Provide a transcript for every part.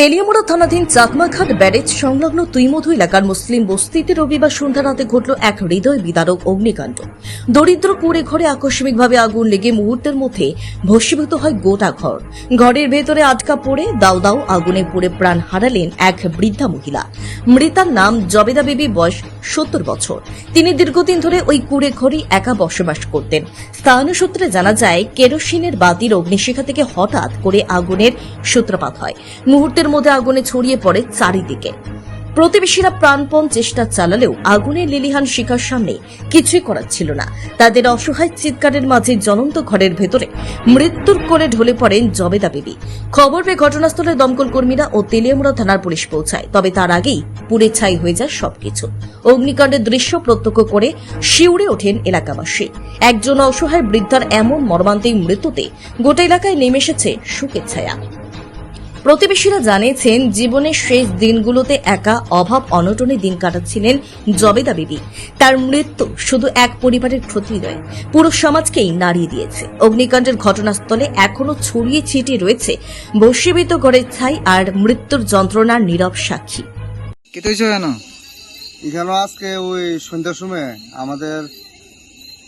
তেলিয়ামুড়া থানাধীন চাকমাঘাট ব্যারেজ সংলগ্ন তুইমধু এলাকার মুসলিম বস্তিতে রবিবার সন্ধ্যা রাতে ঘটল এক হৃদয় বিদারক অগ্নিকাণ্ড। দরিদ্র কুড়ে ঘরে আকস্মিকভাবে আগুন লেগে মুহূর্তের মধ্যে ভস্মীভূত হয় গোটা ঘর। ঘরের ভেতরে আটকা পড়ে দাও দাও আগুনে পুড়ে প্রাণ হারালেন এক বৃদ্ধা মহিলা। মৃতার নাম জবেদা বেবি, বয়স সত্তর বছর। তিনি দীর্ঘদিন ধরে ওই কুড়ে ঘরেই একা বসবাস করতেন। স্থানীয় সূত্রে জানা যায়, কেরোসিনের বাতির অগ্নিশিখা থেকে হঠাৎ করে আগুনের সূত্রপাত হয়। মুহূর্তের মধ্যে আগুনে ছড়িয়ে পড়ে চারিদিকে। প্রতিবেশীরা প্রাণপণ চেষ্টা চালালেও আগুনের লিলিহান শিকার সামনে কিছুই করার ছিল না। তাদের অসহায় চিৎকারের মাঝে জ্বলন্ত ঘরের ভেতরে মৃত্যুর কোলে ঢলে পড়েন জবেদা বিবি। খবর পেয়ে ঘটনাস্থলে দমকল কর্মীরা ও তেলিয়ামুড়া থানার পুলিশ পৌঁছায়, তবে তার আগেই পুড়ে ছাই হয়ে যায় সবকিছু। অগ্নিকাণ্ডের দৃশ্য প্রত্যক্ষ করে শিউরে ওঠেন এলাকাবাসী। একজন অসহায় বৃদ্ধার এমন মর্মান্তিক মৃত্যুতে গোটা এলাকায় নেমে এসেছে শোকের ছায়া। প্রতিবেশীরা জানিয়েছেন জীবনের শেষ দিনগুলোতে একা অভাব অনটনে দিন কাটাচ্ছিলেন জবেদা বিবি। তার মৃত্যু শুধু এক পরিবারের ক্ষতি নয় পুরো সমাজকেই নাড়িয়ে দিয়েছে। অগ্নিকাণ্ডের ঘটনাস্থলে এখনও ছড়িয়ে ছিটিয়ে রয়েছে ভস্মীভূত ঘরের ছাই আর মৃত্যুর যন্ত্রণার নীরব সাক্ষী। এখানে? আজকে ওই সন্ধ্যার সময় আমাদের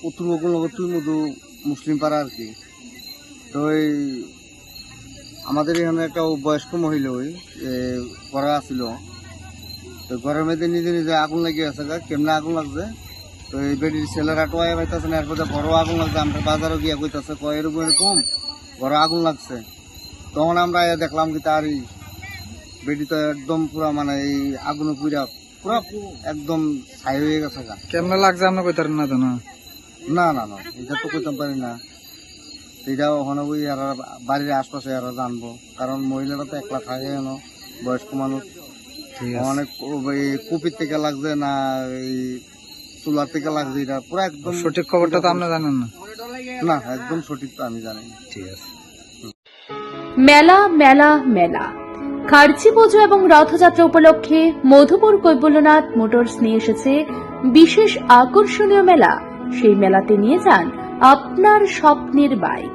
উত্তর বকুলনগর তুই মধু মুসলিম পাড়া আর কি। তো ওই আমাদের এখানে একটা বয়স্ক মহিলা ওই ঘরে আছিল। তো ঘরের মধ্যে নিজে নিজে আগুন লাগিয়ে আছে কেমনে আগুন লাগছে? তো এই বেডির ছেলেরা টোয়া পাইতেছে না এরপরে বড় আগুন লাগছে আমরা বাজারও গিয়া কইতাছে কয় এরকম এরকম বড় আগুন লাগছে। তখন আমরা দেখলাম কি তার বেডি তো একদম পুরা মানে এই আগুনে পুরা পুরা একদম ছাই হয়ে গেছে কেমন লাগছে আমরা কইতার না তো না না না না এটা তো কইতাম পারি না। এটা ওখানে ওই আর বাড়ির আশপাশে আর জানব। কারণ মহিলারা তো একলা থাকে কেন? বয়স্ক মানুষ। অনেক কুপির থেকে লাগছে না এই চুলার থেকে লাগছে এটা পুরো একদম সঠিক খবরটা তো আপনি জানেন না? না একদম সঠিক তো আমি জানি না। ঠিক আছে। মেলা মেলা মেলা। খার্চি পুজো এবং রথযাত্রা উপলক্ষে মধুপুর কৈবল্যনাথ মোটরস নিয়ে এসেছে বিশেষ আকর্ষণীয় মেলা। সেই মেলাতে নিয়ে যান আপনার স্বপ্নের বাইক।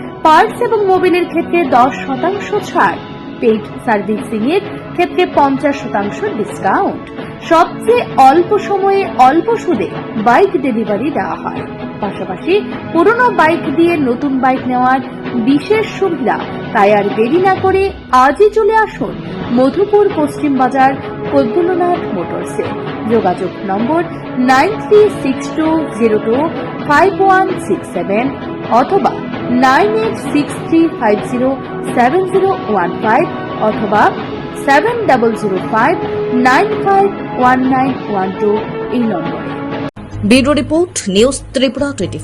পার্টস এবং মোবিলের ক্ষেত্রে দশ শতাংশ ছাড়। পেইড সার্ভিসিং এর ক্ষেত্রে পঞ্চাশ শতাংশ ডিসকাউন্ট। সবচেয়ে অল্প সময়ে অল্প সুদে বাইক ডেলিভারি দেওয়া হয়। পাশাপাশি পুরনো বাইক দিয়ে নতুন বাইক নেওয়ার বিশেষ সুবিধা। তাই আর দেরি না করে আজই চলে আসুন মধুপুর পশ্চিম বাজার কৈবল্যনাথ মোটরসে। যোগাযোগ নম্বর nine three six two zero two five one six seven অথবা nine eight six three five zero seven zero one five অথবা seven double zero five nine five one nine one two এই নম্বরে। বিডো রিপোর্ট, নিউজ ত্রিপুরা টোয়েন্টি